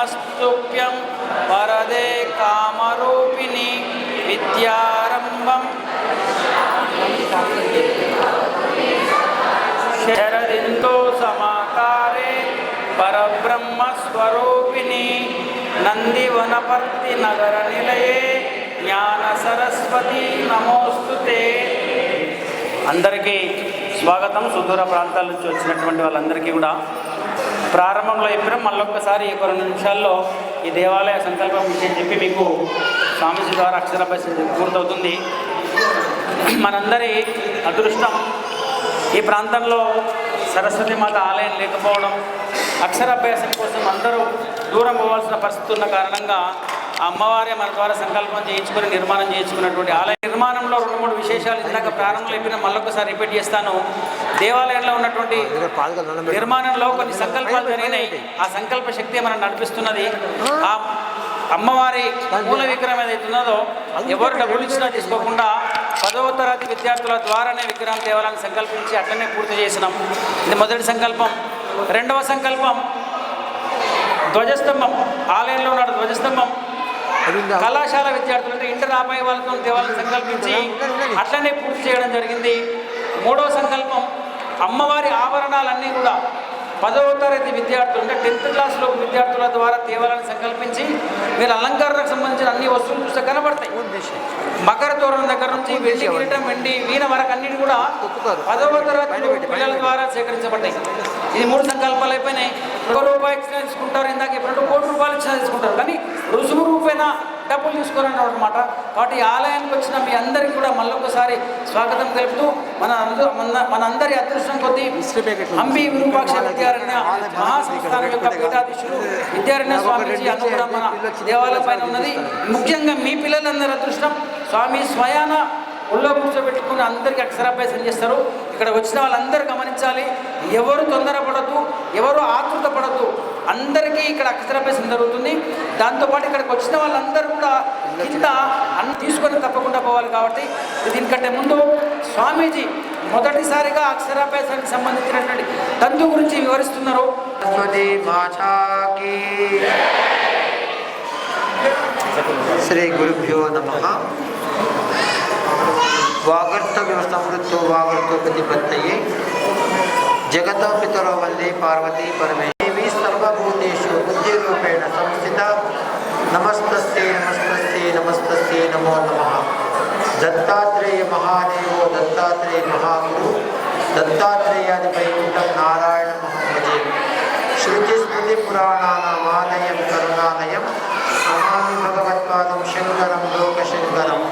నమస్తుభ్యం వరదే కామరూపిణి విద్యారంభం. శరదిందో సమాకారే పరబ్రహ్మస్వరూపిణి నందివనపర్తి నగర నిలయే జ్ఞాన సరస్వతి నమోస్తుతే అందరికీ స్వాగతం. సుదూర ప్రాంతాల నుంచి వచ్చినటువంటి వాళ్ళందరికీ కూడా ప్రారంభంలో చెప్పిన మళ్ళొక్కసారి ఒక రెండు నిమిషాల్లో ఈ దేవాలయ సంకల్పం విషయం చెప్పి మీకు స్వామీజీ ద్వారా అక్షరాభ్యాసం పూర్తవుతుంది. మనందరి అదృష్టం ఈ ప్రాంతంలో సరస్వతి మాత ఆలయం లేకపోవడం అక్షరాభ్యాసం కోసం అందరూ దూరం పోవాల్సిన పరిస్థితి ఉన్న కారణంగా ఆ అమ్మవారే మన ద్వారా సంకల్పం చేయించుకొని నిర్మాణం చేయించుకున్నటువంటి ఆలయ నిర్మాణంలో రెండు మూడు విశేషాలు ఇందాక ప్రారంభంలో చెప్పిన మళ్ళొకసారి రిపీట్ చేస్తాను. దేవాలయంలో ఉన్నటువంటి నిర్మాణంలో కొన్ని సంకల్పాలు జరిగినాయి. ఆ సంకల్ప శక్తి మనం నడిపిస్తున్నది? ఆ. అమ్మవారి మూల విగ్రహం ఏదైతే ఉన్నదో ఎవరు డబ్బులు ఇచ్చినా తీసుకోకుండా పదవ తరగతి విద్యార్థుల ద్వారానే విగ్రహం తేవాలని సంకల్పించి అట్లనే పూర్తి చేసినాం. ఇది మొదటి సంకల్పం. రెండవ సంకల్పం ధ్వజస్తంభం. ఆలయంలో ఉన్న ధ్వజస్తంభం. కళాశాల విద్యార్థులు అంటే ఇంటర్ ఆపాయి వాళ్ళతో దేవాలని సంకల్పించి అట్లనే పూర్తి చేయడం జరిగింది. మూడవ సంకల్పం అమ్మవారి ఆభరణాలన్నీ కూడా పదవ తరగతి విద్యార్థులు అంటే టెన్త్ క్లాస్లో విద్యార్థుల ద్వారా తేవాలని సంకల్పించి మీరు అలంకరణకు సంబంధించిన అన్ని వస్తువులు చూస్తే కనబడతాయి. మకర తోరణం దగ్గర నుంచి వెండి కిరీటం వెండి వీణ వరకు అన్నిటి కూడా పదవ తరగతి పిల్లల ద్వారా సేకరించబడ్డాయి. ఇది మూడు సంకల్పాలు అయిపోయినాయి. ఒక రూపాయి ఇచ్చినా తీసుకుంటారు. ఇందాక ఎప్పుడు కోటి రూపాయలు ఇచ్చినా తీసుకుంటారు. కానీ రుసుము రూపైన? డబ్బులు తీసుకోరన్నారు అనమాట కాబట్టి ఈ ఆలయానికి వచ్చిన మీ అందరికీ కూడా మళ్ళొకసారి స్వాగతం తెలుపుతూ మన మన మనందరి అదృష్టం కొద్దీ హంపి విరూపాక్ష విద్యారణ్య మహాసంస్థానం యొక్క పీఠాధీశులు విద్యారణ్య స్వామీజీ అనుగ్రహం మన దేవాలయం పైన ఉన్నది. ముఖ్యంగా మీ పిల్లలందరి అదృష్టం స్వామి స్వయాన ఒళ్ళో కూర్చోబెట్టుకుని అందరికీ అక్షరాభ్యాసం చేస్తారు. ఇక్కడ వచ్చిన వాళ్ళందరూ గమనించాలి. ఎవరు తొందరపడద్దు ఎవరు ఆతృత పడద్దు అందరికీ ఇక్కడ అక్షరాభ్యాసం జరుగుతుంది. దాంతోపాటు ఇక్కడికి వచ్చిన వాళ్ళందరూ కూడా కింద అన్న తీసుకొని తప్పకుండా పోవాలి కాబట్టి దీనికంటే ముందు స్వామీజీ మొదటిసారిగా అక్షరాభ్యాసానికి సంబంధించినటువంటి తంతు గురించి వివరిస్తున్నారు. శ్రీ గురుభ్యో నమ. వాగర్థ వ్యవస్థమృత్తో వాగర్థోపతిపత్తయే జగత పితరో వల్లి పార్వతీ పరమేశ్వర. నమస్తస్తే నమస్తస్తే నమస్తస్తే నమో నమ. దత్తాత్రేయ మహాదేవో దత్తాత్రేయ మహాగురు దత్తాత్రేయాది వైకుంఠం నారాయణ మహమ్మజే శృతి స్మృతి పురాణానామాలయం కరుణాలయం నమామి భగవత్పాదం శంకరం లోకశంకరం.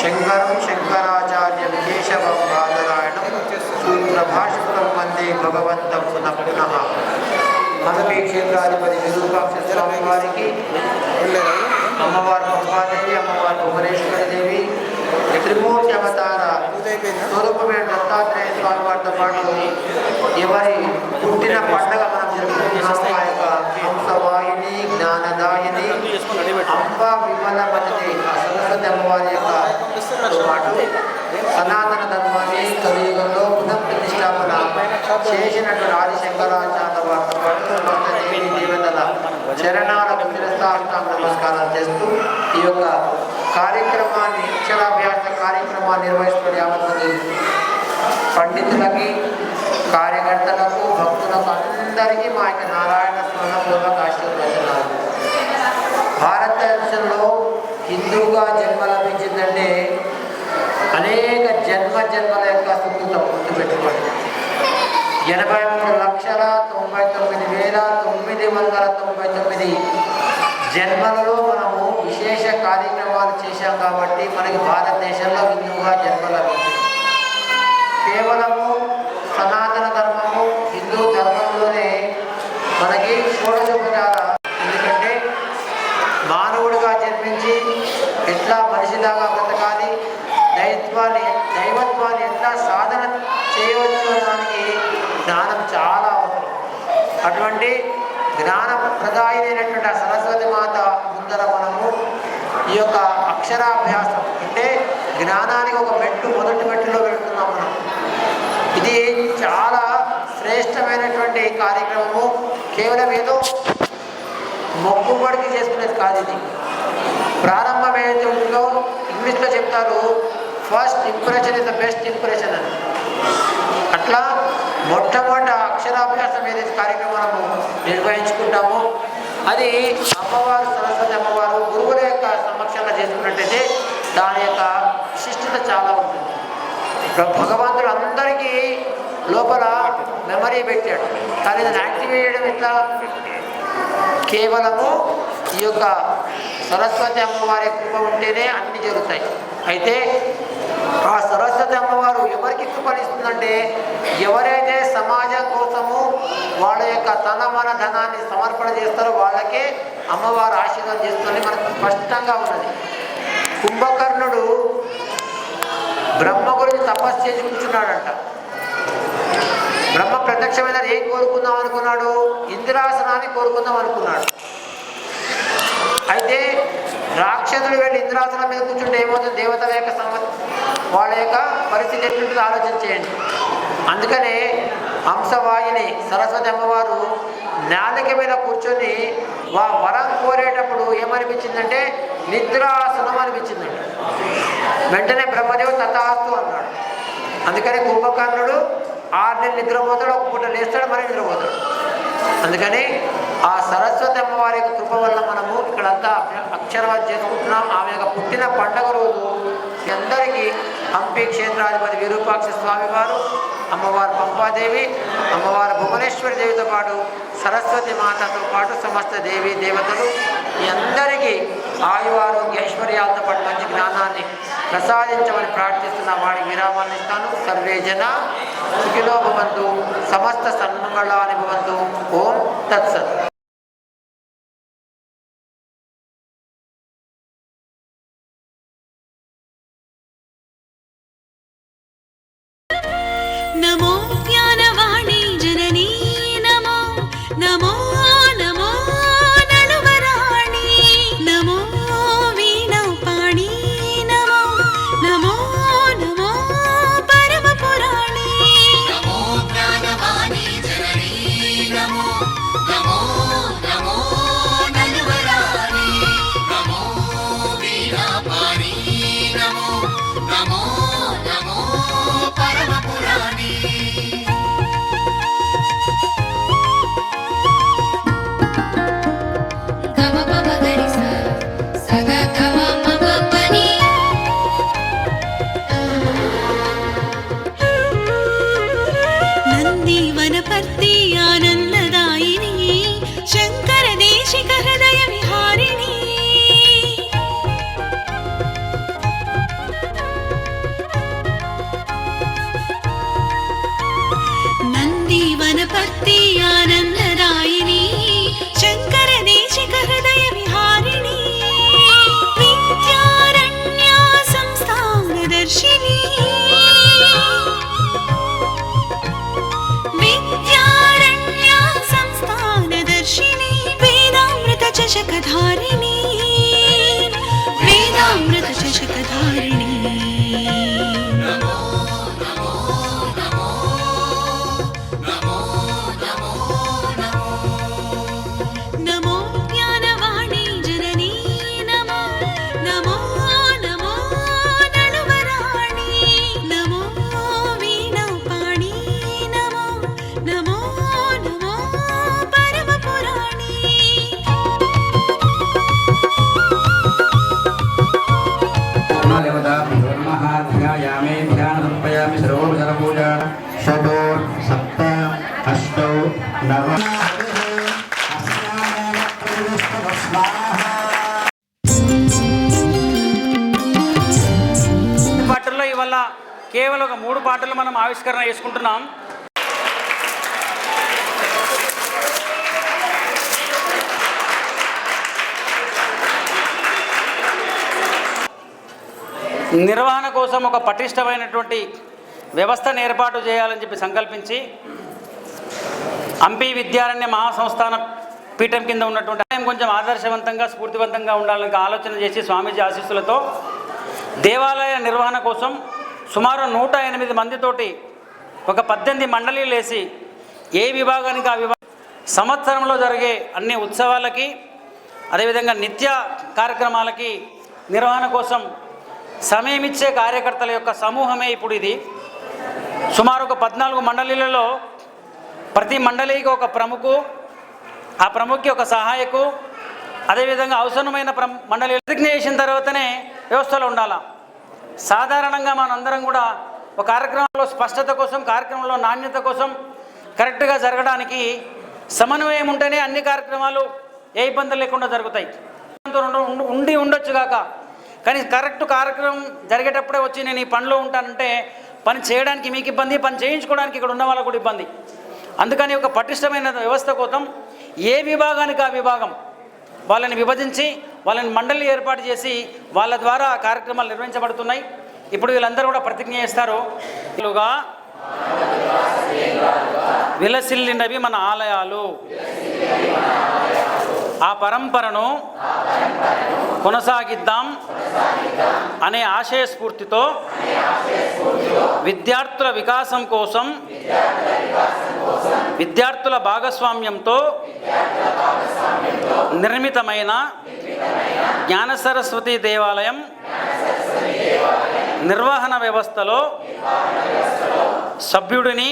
శంకరం శంకరాచార్యం కేశవం బాదరాయణం సూత్రభాషితం వందే భగవంతం పునః పునః. హనుమీ క్షేత్రాధిపతి విరూపాక్ష స్వామి వారికి అమ్మవారు పంపాదేవి అమ్మవారు భువనేశ్వరి దేవి త్రిమూర్తి అవతార స్వరూపమైన దత్తాత్రేయ స్వామి వారితో పాటు ఎవరి పుట్టిన పండగ మనం జరుపుకుంటున్నాము ఆ యొక్క హంసవాహిని జ్ఞానదాయిని అంబ విమలమతి సరస్వతి అమ్మవారి యొక్క పాటు సనాతన ధర్మాన్ని కలియుగంలో పునః ప్రతిష్టాపన చేసినటువంటి ఆదిశంకరాచార్య వారితో పాటు దేవి దేవతల నమస్కారాలు చేస్తూ ఈ యొక్క కార్యక్రమాన్ని అక్షరాభ్యాస కార్యక్రమాన్ని నిర్వహిస్తున్న యావత్తు పండితులకి కార్యకర్తలకు భక్తులకు అందరికీ మా యొక్క నారాయణ స్మరణపూర్వక ఆశీర్వచనాలు. భారతదేశంలో హిందూగా జన్మ లభించిందంటే అనేక జన్మ జన్మల యొక్క సుకృతం గుర్తుపెట్టుకోండి. ఎనభై మూడు లక్షల తొంభై తొమ్మిది వేల తొమ్మిది వందల తొంభై తొమ్మిది జన్మలలో మనము విశేష కార్యక్రమాలు చేశాం కాబట్టి మనకి భారతదేశంలో హిందూగా జన్మ లభించింది. కేవలము సనాతన ధర్మము హిందూ ధర్మంలోనే మనకి షోడశోపచార చేయవచ్చు జ్ఞాన ప్రదాయినైనటువంటి ఆ సరస్వతి మాత ముందర మనము ఈ యొక్క అక్షరాభ్యాసం అంటే జ్ఞానానికి ఒక మెట్టు మొదటి మెట్టులో పెడుతున్నాం మనం. ఇది చాలా శ్రేష్టమైనటువంటి కార్యక్రమము. కేవలం ఏదో మొక్కుబడికి చేసుకునేది కాదు ఇది. ప్రారంభం ఏదైతే ఉందో ఇంగ్లీష్లో చెప్తారు first impression is the best impression అని. అట్లా మొట్టమొదట అక్షరాభ్యాసం ఏదైతే కార్యక్రమాలను నిర్వహించుకుంటామో. అది అమ్మవారు సరస్వతి అమ్మవారు గురువుల యొక్క సమక్షంలో చేసుకున్నట్టయితే దాని యొక్క విశిష్టత చాలా ఉంటుంది. భగవంతుడు అందరికీ లోపల మెమరీ పెట్టాడు. కానీ దాన్ని యాక్టివేట్ చేయడం ఎట్లా? కేవలము ఈ యొక్క సరస్వతి అమ్మవారి కృప ఉంటేనే అన్ని జరుగుతాయి. అయితే ఆ సరస్వతి అమ్మవారు ఎవరికి కృపనిస్తుందంటే ఎవరైతే సమాజం కోసము వాళ్ళ యొక్క తన మన ధనాన్ని సమర్పణ చేస్తారో వాళ్ళకే అమ్మవారు ఆశీర్వాదం చేస్తుంది మనకు స్పష్టంగా ఉన్నది. కుంభకర్ణుడు బ్రహ్మ గురించి తపస్సు చేసి కూర్చున్నాడంట. బ్రహ్మ ప్రత్యక్షమైన ఏం కోరుకుందాం అనుకున్నాడు? ఇందిరాసనాన్ని కోరుకుందాం అనుకున్నాడు. అయితే రాక్షసులు వెళ్ళి ఇంద్రాసనం మీద కూర్చుంటే ఏమవుతుంది? దేవతల యొక్క సమ వాళ్ళ యొక్క పరిస్థితి ఎట్లుంటుందో ఆలోచించేయండి అందుకనే హంసవాయిని సరస్వతి అమ్మవారు నాలిక మీద కూర్చొని వా వరం కోరేటప్పుడు ఏమనిపించిందంటే నిద్రాసనం అనిపించిందంట. వెంటనే బ్రహ్మదేవుడు తథాస్తు అన్నాడు. అందుకని కుంభకర్ణుడు ఆరు నెలలు నిద్రపోతాడు ఒక పూట లేస్తాడు మరి నిద్రపోతాడు. అందుకని ఆ సరస్వతి అమ్మవారి యొక్క కృప వల్ల మనము ఇక్కడంతా అక్షరవాది చేసుకుంటున్నాం. ఆమె యొక్క పుట్టిన పండగ రోజు మీ అందరికీ హంపి క్షేత్రాధిపతి విరూపాక్ష స్వామి వారు అమ్మవారు పంపాదేవి అమ్మవారు భువనేశ్వరి దేవితో పాటు సరస్వతి మాతతో పాటు సమస్త దేవి దేవతలు మీ అందరికీ ఆయువారు ఐశ్వర్యాలతో పాటు మంచి జ్ఞానాన్ని ప్రసాదించమని ప్రార్థిస్తున్న వాడికి విరామాన్ని ఇస్తాను సర్వేజన జన భవంతు. సమస్త సన్మంగళాన్ని భవంతు. ఓం తత్సత్. నిర్వహణ కోసం ఒక పటిష్టమైనటువంటి వ్యవస్థను ఏర్పాటు చేయాలని చెప్పి సంకల్పించి హంపి విద్యారణ్య మహాసంస్థాన పీఠం కింద ఉన్నటువంటి ఆలయం కొంచెం ఆదర్శవంతంగా స్ఫూర్తివంతంగా ఉండాలని ఆలోచన చేసి స్వామీజీ ఆశీస్సులతో దేవాలయ నిర్వహణ కోసం సుమారు నూట ఎనిమిది మందితోటి ఒక పద్దెనిమిది మండలీలు వేసి ఏ విభాగానికి ఆ విభాగం సంవత్సరంలో జరిగే అన్ని ఉత్సవాలకి అదేవిధంగా నిత్య కార్యక్రమాలకి నిర్వహణ కోసం సమయం ఇచ్చే కార్యకర్తల యొక్క సమూహమే ఇప్పుడు ఇది. సుమారు ఒక పద్నాలుగు మండలీలలో ప్రతి మండలికి ఒక ప్రముఖు ఆ ప్రముఖకి ఒక సహాయకు అదేవిధంగా అవసరమైన ప్ర మండలి ప్రతిజ్ఞ చేసిన తర్వాతనే వ్యవస్థలో ఉండాలా. సాధారణంగా మనందరం కూడా ఒక కార్యక్రమంలో స్పష్టత కోసం కార్యక్రమంలో నాణ్యత కోసం కరెక్ట్గా జరగడానికి సమన్వయం ఉంటేనే అన్ని కార్యక్రమాలు ఏ ఇబ్బందులు లేకుండా జరుగుతాయి. ఉండి ఉండొచ్చు కాక. కానీ కరెక్ట్ కార్యక్రమం జరిగేటప్పుడే వచ్చి నేను ఈ పనిలో ఉంటానంటే పని చేయడానికి మీకు ఇబ్బంది పని చేయించుకోవడానికి ఇక్కడ ఉన్న వాళ్ళకు కూడా ఇబ్బంది. అందుకని ఒక పటిష్టమైన వ్యవస్థ కోసం ఏ విభాగానికి ఆ విభాగం వాళ్ళని విభజించి వాళ్ళని మండలి ఏర్పాటు చేసి వాళ్ళ ద్వారా కార్యక్రమాలు నిర్వహించబడుతున్నాయి. ఇప్పుడు వీళ్ళందరూ కూడా ప్రతిజ్ఞ చేస్తారు. విలసిల్లినవి మన ఆలయాలు. ఆ పరంపరను కొనసాగిద్దాం అనే ఆశయ స్ఫూర్తితో విద్యార్థుల వికాసం కోసం విద్యార్థుల భాగస్వామ్యంతో నిర్మితమైన జ్ఞాన సరస్వతి దేవాలయం నిర్వహణ వ్యవస్థలో సభ్యుడిని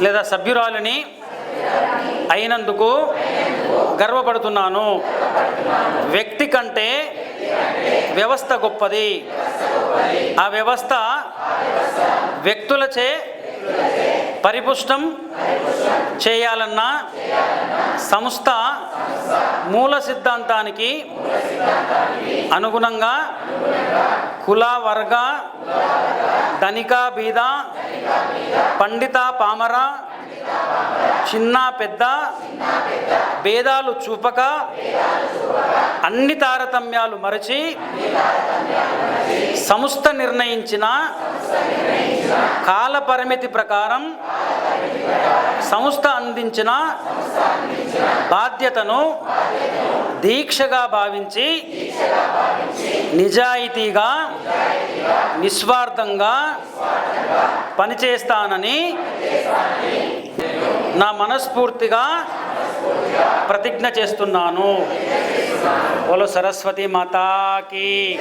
లేదా సభ్యురాలిని అయినందుకు గర్వపడుతున్నాను. వ్యక్తి కంటే వ్యవస్థ గొప్పది. ఆ వ్యవస్థ వ్యక్తులచే పరిపుష్టం చేయాలన్న సంస్థ మూల సిద్ధాంతానికి అనుగుణంగా కుల వర్గ ధనిక బీద పండిత పామర చిన్న పెద్ద భేదాలు చూపక అన్ని తారతమ్యాలు మరచి సంస్థ నిర్ణయించిన కాల పరిమితి ప్రకారం సంస్థ అందించిన బాధ్యతను దీక్షగా భావించి నిజాయితీగా నిస్వార్థంగా పనిచేస్తానని నా మనస్ఫూర్తిగా ప్రతిజ్ఞ చేస్తున్నాను. బోలో సరస్వతి మాతాకి.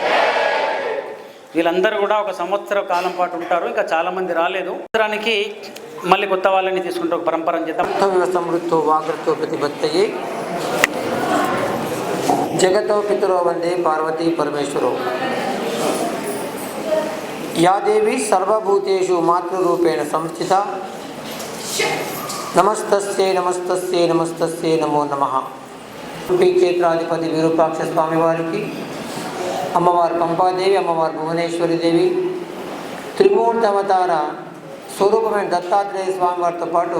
వీళ్ళందరూ కూడా ఒక సంవత్సర కాలం పాటు ఉంటారు. ఇంకా చాలామంది రాలేదు. సంవత్సరానికి మళ్ళీ కొత్త వాళ్ళని తీసుకుంటే ఒక పరంపర చేద్దాం. సమృద్ధో ప్రతిపత్తయే. జగతో పితరో వందే పార్వతీ పరమేశ్వరో. యాదేవి సర్వభూతేషు మాతృరూపేణ సంస్థిత. నమస్తస్యై నమస్తస్యై నమస్తస్యై నమో నమ. ఉడుపి క్షేత్రాధిపతి విరూపాక్ష స్వామివారికి అమ్మవారు పంపాదేవి అమ్మవారు భువనేశ్వరి దేవి త్రిమూర్తి అవతార స్వరూపమైన దత్తాత్రేయ స్వామి వారితో పాటు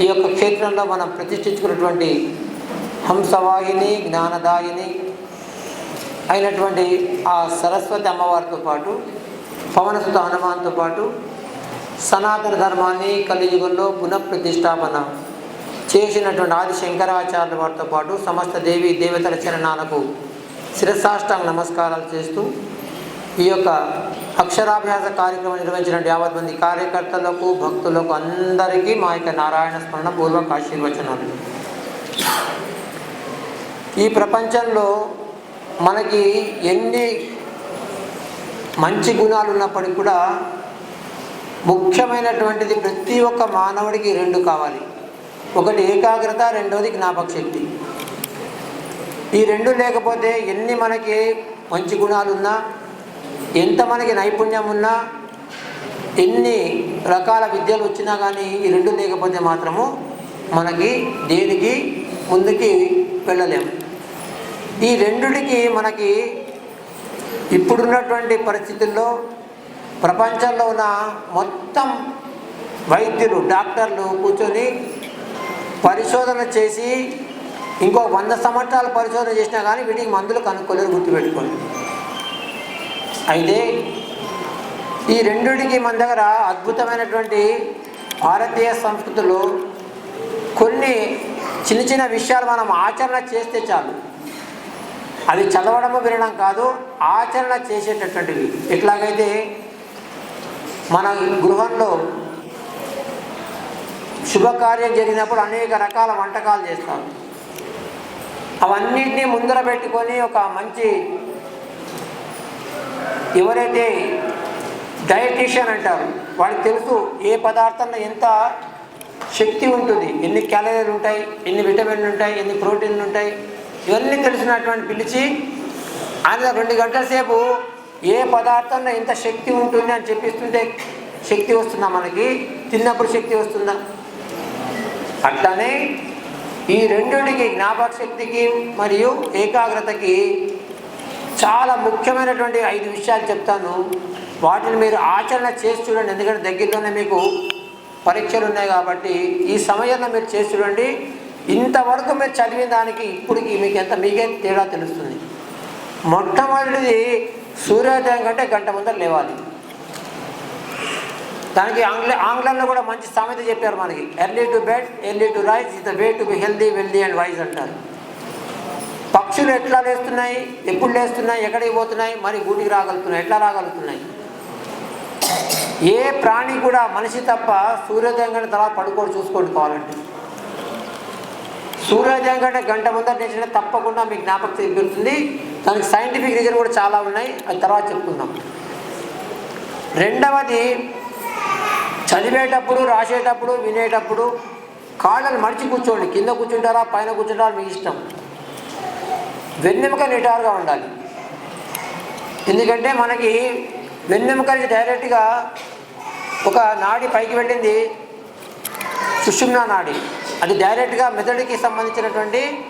ఈ యొక్క క్షేత్రంలో మనం ప్రతిష్ఠించుకున్నటువంటి హంసవాహిని జ్ఞానదాయిని అయినటువంటి ఆ సరస్వతి అమ్మవారితో పాటు పవనసుత హనుమాన్తో పాటు సనాతన ధర్మాన్ని కలియుగంలో పునఃప్రతిష్టాపన చేసినటువంటి ఆది శంకరాచార్యుల వారితో పాటు సమస్త దేవి దేవతల చరణాలకు శిరసాష్టాంగ నమస్కారాలు చేస్తూ ఈ యొక్క అక్షరాభ్యాస కార్యక్రమం నిర్వహించిన యావత్ మంది కార్యకర్తలకు భక్తులకు అందరికీ మా యొక్క నారాయణ స్మరణ పూర్వక ఆశీర్వచనాలు. ఈ ప్రపంచంలో మనకి ఎన్ని మంచి గుణాలు ఉన్నప్పటికీ కూడా ముఖ్యమైనటువంటిది ప్రతి ఒక్క మానవుడికి రెండు కావాలి. ఒకటి ఏకాగ్రత రెండవది జ్ఞాపక శక్తి. ఈ రెండు లేకపోతే ఎన్ని మనకి మంచి గుణాలు ఉన్నా ఎంత మనకి నైపుణ్యం ఉన్నా ఎన్ని రకాల విద్యలు వచ్చినా కానీ ఈ రెండు లేకపోతే మాత్రము మనకి దేనికి ముందుకి వెళ్ళలేము. ఈ రెండుకి మనకి ఇప్పుడున్నటువంటి పరిస్థితుల్లో ప్రపంచంలో ఉన్న మొత్తం వైద్యులు డాక్టర్లు కూర్చొని పరిశోధన చేసి ఇంకో వంద సంవత్సరాలు పరిశోధన చేసినా కానీ వీటికి మందులు కనుక్కోలేరు గుర్తుపెట్టుకోండి. అయితే ఈ రెండింటికి మన దగ్గర అద్భుతమైనటువంటి భారతీయ సంస్కృతిలో కొన్ని చిన్న చిన్న విషయాలు మనం ఆచరణ చేస్తే చాలు. అది చదవడము వినడం కాదు ఆచరణ చేసేటటువంటివి. ఎట్లాగైతే మన గృహంలో శుభకార్యం జరిగినప్పుడు అనేక రకాల వంటకాలు చేస్తారు. అవన్నింటినీ ముందర పెట్టుకొని ఒక మంచి ఎవరైతే డయటీషియన్ అంటారు వాళ్ళకి తెలుసు ఏ పదార్థంలో ఎంత శక్తి ఉంటుంది ఎన్ని క్యాలరీలు ఉంటాయి ఎన్ని విటమిన్లు ఉంటాయి ఎన్ని ప్రోటీన్లు ఉంటాయి ఇవన్నీ తెలిసినటువంటి పిలిచి ఆయన రెండు గంటల సేపు ఏ పదార్థంలో ఎంత శక్తి ఉంటుంది అని చెప్పిస్తుంటే శక్తి వస్తుందా మనకి? తిన్నప్పుడు శక్తి వస్తుందా? అట్లానే ఈ రెండుకి జ్ఞాపక శక్తికి మరియు ఏకాగ్రతకి చాలా ముఖ్యమైనటువంటి ఐదు విషయాలు చెప్తాను. వాటిని మీరు ఆచరణ చేసి చూడండి. ఎందుకంటే దగ్గరలోనే మీకు పరీక్షలు ఉన్నాయి కాబట్టి ఈ సమయంలో మీరు చేసి చూడండి. ఇంతవరకు మీరు చదివిన దానికి ఇప్పటికి మీకు ఎంత మీకే తేడా తెలుస్తుంది. మొట్టమొదటిది సూర్యోదయం కంటే గంట ముందర లేవాలి. దానికి ఆంగ్ల ఆంగ్లంలో కూడా మంచి సామెత చెప్పారు మనకి. Early to bed early to rise is the way to be healthy wealthy and wise అంటారు. పక్షులు ఎట్లా లేస్తున్నాయి? ఎప్పుడు లేస్తున్నాయి? ఎక్కడికి పోతున్నాయి? మరి గూటికి రాగలుగుతున్నాయి. ఎట్లా రాగలుగుతున్నాయి? ఏ ప్రాణి కూడా మనిషి తప్ప సూర్యోదయం కంటే తర్వాత పడుకోడు చూసుకోండి కావాలంటే. సూర్యోదయం కంటే గంట ముందర నేర్చుకుంటే తప్పకుండా మీకు జ్ఞాపకం పెరుగుతుంది. దానికి సైంటిఫిక్ రీజన్ కూడా చాలా ఉన్నాయి. అది తర్వాత చెప్పుకుందాం. రెండవది చదివేటప్పుడు రాసేటప్పుడు వినేటప్పుడు కాళ్ళను మడిచి కూర్చోండి. కింద కూర్చుంటారా పైన కూర్చుంటారా మీ ఇష్టం. వెన్నెముక నిటారుగా ఉండాలి. ఎందుకంటే మనకి వెన్నెముక నుంచి డైరెక్ట్గా ఒక నాడి పైకి వెళ్ళింది. సుషుమ్నా నాడి. అది డైరెక్ట్గా మెదడుకి సంబంధించినటువంటి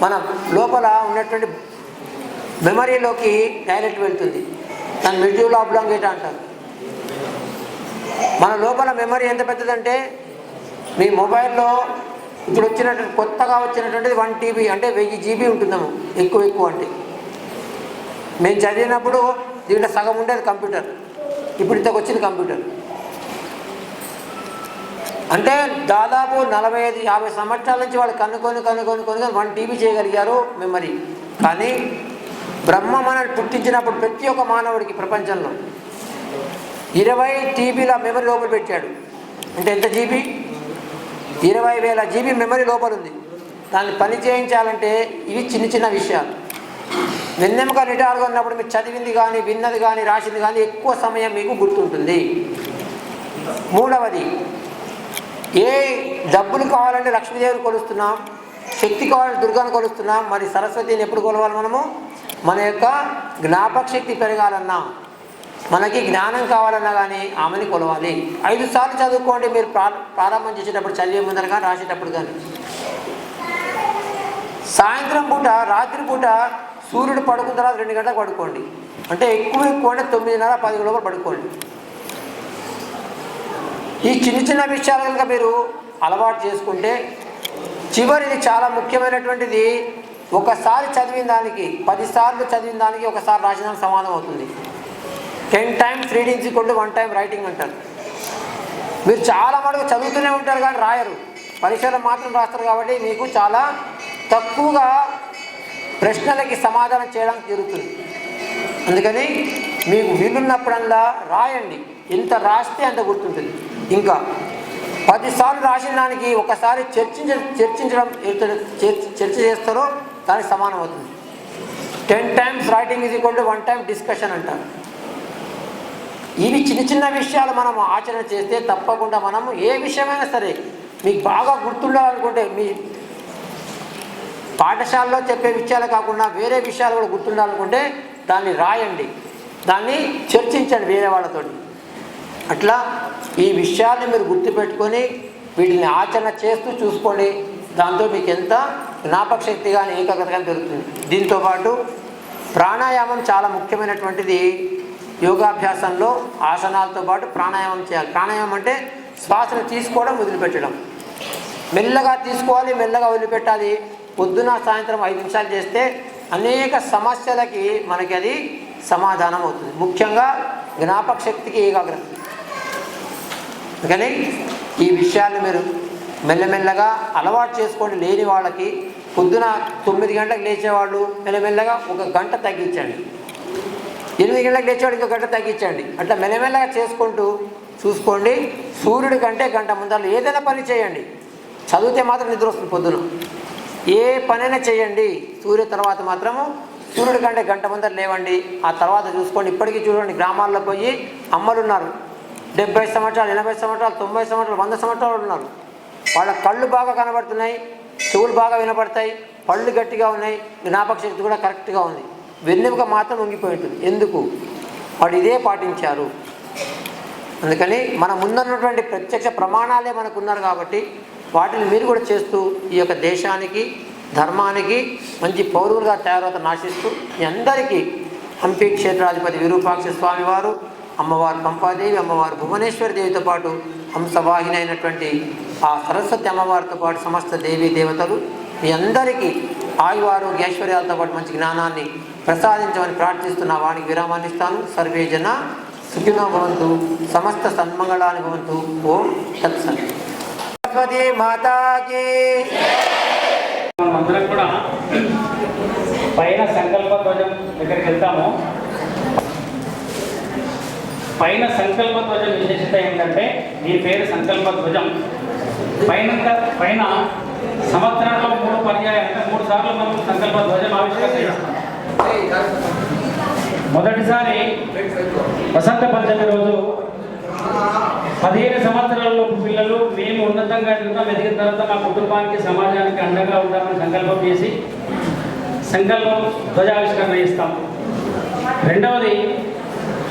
మన లోపల ఉన్నటువంటి మెమరీలోకి డైరెక్ట్ వెళ్తుంది. దాని మెడ్యూల్ ఆబ్లాంగేట్ అంటారు. మన లోపల మెమరీ ఎంత పెద్దదంటే మీ మొబైల్లో ఇప్పుడు వచ్చినటువంటి కొత్తగా వచ్చినటువంటిది వన్ టీబీ అంటే వెయ్యి జీబీ ఉంటుందాము ఎక్కువ ఎక్కువ అంటే. మేము చదివినప్పుడు దీంట్లో సగం ఉండేది కంప్యూటర్. ఇప్పుడు ఇంతకు వచ్చింది కంప్యూటర్. అంటే దాదాపు నలభై ఐదు యాభై సంవత్సరాల నుంచి వాళ్ళు కనుక్కొని కనుక్కొని కనుక్కొని వన్ టీబీ చేయగలిగారు మెమరీ. కానీ బ్రహ్మ మనల్ని పుట్టించినప్పుడు ప్రతి ఒక్క మానవుడికి ప్రపంచంలో ఇరవై టీబీల మెమరీ లోపల పెట్టాడు. అంటే ఎంత జీబీ? ఇరవై వేల జీబీ మెమరీ లోపల ఉంది. దాన్ని పని చేయించాలంటే ఇవి చిన్న చిన్న విషయాలు. వెన్నెముక నిటారుగా ఉన్నప్పుడు మీరు చదివింది కానీ విన్నది కానీ రాసింది కానీ ఎక్కువ సమయం మీకు గుర్తుంటుంది. మూడవది ఏ డబ్బులు కావాలంటే లక్ష్మీదేవిని కొలుస్తున్నాం శక్తి కావాలంటే దుర్గాను కొలుస్తున్నాం మరి సరస్వతిని ఎప్పుడు కొలవాలి మనము? మన యొక్క జ్ఞాపక శక్తి పెరగాలన్నా మనకి జ్ఞానం కావాలన్నా కానీ ఆమెని కొలవాలి. ఐదు సార్లు చదువుకోండి మీరు ప్రారంభం చేసేటప్పుడు చదివే ముందర కానీ రాసేటప్పుడు కానీ సాయంత్రం పూట రాత్రి పూట సూర్యుడు పడుకున్న తర్వాత రెండు గంటలకు పడుకోండి. అంటే ఎక్కువ ఎక్కువ అంటే తొమ్మిదిన్నర పది లోపల పడుకోండి. ఈ చిన్న చిన్న విషయాలు కనుక మీరు అలవాటు చేసుకుంటే చివరిది చాలా ముఖ్యమైనటువంటిది ఒకసారి చదివిన దానికి పదిసార్లు చదివిన దానికి ఒకసారి రాసిన దానికి సమానం అవుతుంది. Ten times readings equal one time writing అంటారు. మీరు చాలా మటుకు చదువుతూనే ఉంటారు కానీ రాయరు. పరీక్షలు మాత్రం రాస్తారు కాబట్టి మీకు చాలా తక్కువగా ప్రశ్నలకి సమాధానం చేయడానికి జరుగుతుంది అందుకని మీకు వీలున్నప్పుడల్లా రాయండి. ఎంత రాస్తే అంత గుర్తుంటుంది. ఇంకా పదిసార్లు రాసిన దానికి ఒకసారి చర్చించ చర్చించడం చర్చ చేస్తారో దానికి సమానం అవుతుంది. Ten times writing is equal to one time discussion అంటారు. ఇవి చిన్న చిన్న విషయాలు మనం ఆచరణ చేస్తే తప్పకుండా మనము ఏ విషయమైనా సరే మీకు బాగా గుర్తుండాలనుకుంటే మీ పాఠశాలలో చెప్పే విషయాలు కాకుండా వేరే విషయాలు కూడా గుర్తుండాలనుకుంటే దాన్ని రాయండి. దాన్ని చర్చించండి వేరే వాళ్ళతోటి. అట్లా ఈ విషయాన్ని మీరు గుర్తుపెట్టుకొని వీటిని ఆచరణ చేస్తూ చూసుకోండి. దాంతో మీకు ఎంత జ్ఞాపక శక్తి కానీ ఏకాగ్రత కానీ పెరుగుతుంది. దీంతోపాటు ప్రాణాయామం చాలా ముఖ్యమైనటువంటిది యోగాభ్యాసంలో. ఆసనాలతో పాటు ప్రాణాయామం చేయాలి. ప్రాణాయామం అంటే శ్వాసను తీసుకోవడం వదిలిపెట్టడం. మెల్లగా తీసుకోవాలి మెల్లగా వదిలిపెట్టాలి. పొద్దున సాయంత్రం ఐదు నిమిషాలు చేస్తే అనేక సమస్యలకి మనకి అది సమాధానం అవుతుంది. ముఖ్యంగా జ్ఞాపక శక్తికి ఏకాగ్రత. అందుకని ఈ విషయాన్ని మీరు మెల్లమెల్లగా అలవాటు చేసుకోండి లేని వాళ్ళకి పొద్దున తొమ్మిది గంటలకు లేచేవాళ్ళు మెల్లమెల్లగా ఒక గంట తగ్గించండి. ఎనిమిది గంటలకు లేచేవాడు ఇంకో గంట తగ్గించండి. అట్లా మెల్లమెల్లగా చేసుకుంటూ చూసుకోండి. సూర్యుడి కంటే గంట ముందర ఏదైనా పని చేయండి. చదివితే మాత్రం నిద్ర వస్తుంది పొద్దున. ఏ పనైనా చేయండి. సూర్య తర్వాత మాత్రము సూర్యుడి కంటే గంట ముందర లేవండి. ఆ తర్వాత చూసుకోండి. ఇప్పటికీ చూడండి గ్రామాల్లో పోయి అమ్మలు ఉన్నారు డెబ్బై సంవత్సరాలు ఎనభై సంవత్సరాలు తొంభై సంవత్సరాలు వంద సంవత్సరాలు ఉన్నారు. వాళ్ళ కళ్ళు బాగా కనబడుతున్నాయి చెవులు బాగా వినపడతాయి పళ్ళు గట్టిగా ఉన్నాయి జ్ఞాపక శక్తి కూడా కరెక్ట్గా ఉంది. వెన్నెముక మాత్రం ఉంగిపోయి ఉంటుంది. ఎందుకు? వాడు ఇదే పాటించారు. అందుకని మన ముందున్నటువంటి ప్రత్యక్ష ప్రమాణాలే మనకు ఉన్నారు కాబట్టి వాటిని మీరు కూడా చేస్తూ ఈ యొక్క దేశానికి ధర్మానికి మంచి పౌరులుగా తయారవుతా నాశిస్తూ మీ అందరికీ హంపి క్షేత్రాధిపతి విరూపాక్ష స్వామి వారు అమ్మవారు పంపాదేవి అమ్మవారు భువనేశ్వరి దేవితో పాటు హంసవాహిని అయినటువంటి ఆ సరస్వతి అమ్మవారితో పాటు సమస్త దేవీ దేవతలు మీ అందరికీ ఆయువారు ఐశ్వర్యాలతో పాటు మంచి జ్ఞానాన్ని ప్రసాదించమని ప్రార్థిస్తున్న వాడికి విరామాన్ని ఇస్తాను. సర్వే జన సుఖినో భవంతు. సమస్త సన్మంగళాన్ని భవంతు. ఓం తత్సత్. సరస్వతి మాతాకి. కూడా పైన సంకల్ప ధ్వజం దగ్గరికి వెళ్తాము. పైన సంకల్ప ధ్వజం విశేషత ఏంటంటే దీని పేరు సంకల్ప ధ్వజం. పైన పైన సంవత్సరంలో మూడు పర్యాయాలు అంటే మూడు సార్లు మనం సంకల్ప ధ్వజం ఆవిష్కరణ మొదటిసారి వసంత పంచమి రోజు పదిహేను సంవత్సరాల పిల్లలు మేము ఉన్నతంగా ఎదుగుతాం ఎదిగిన తర్వాత మా కుటుంబానికి సమాజానికి అండగా ఉంటామని సంకల్పం చేసి సంకల్పం ధ్వజావిష్కరణ ఇస్తాం రెండవది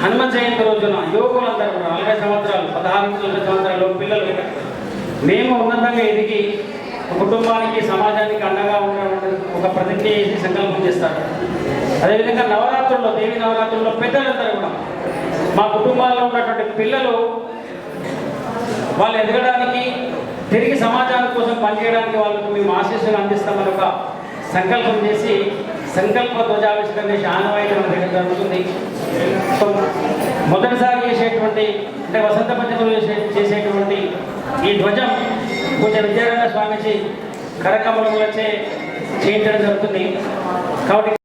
హనుమ జయంతి రోజున యువకులందరూ కూడా నలభై సంవత్సరాలు పదహారు నుంచి నలభై సంవత్సరాలు పిల్లలు మేము ఉన్నతంగా ఎదిగి కుటుంబానికి సమాజానికి అండగా ఉండడం ఒక ప్రతిజ్ఞ చేసి సంకల్పం చేస్తారు. అదేవిధంగా నవరాత్రుల్లో దేవి నవరాత్రుల్లో పెద్దలందరూ కూడా మా కుటుంబాల్లో ఉన్నటువంటి పిల్లలు వాళ్ళు ఎదగడానికి తిరిగి సమాజానికి కోసం పనిచేయడానికి వాళ్ళకు మేము ఆశీస్సులు అందిస్తామని ఒక సంకల్పం చేసి సంకల్ప ధ్వజావిష్కరణ చేసి ఆనవాయితీ మన దగ్గర జరుగుతుంది. మొదటిసారి చేసేటువంటి అంటే వసంత పంచములు చేసే చేసేటువంటి ఈ ధ్వజం పూజ విద్యారాయణ స్వామిజీ కరకమలములచే చేయించడం జరుగుతుంది. కాబట్టి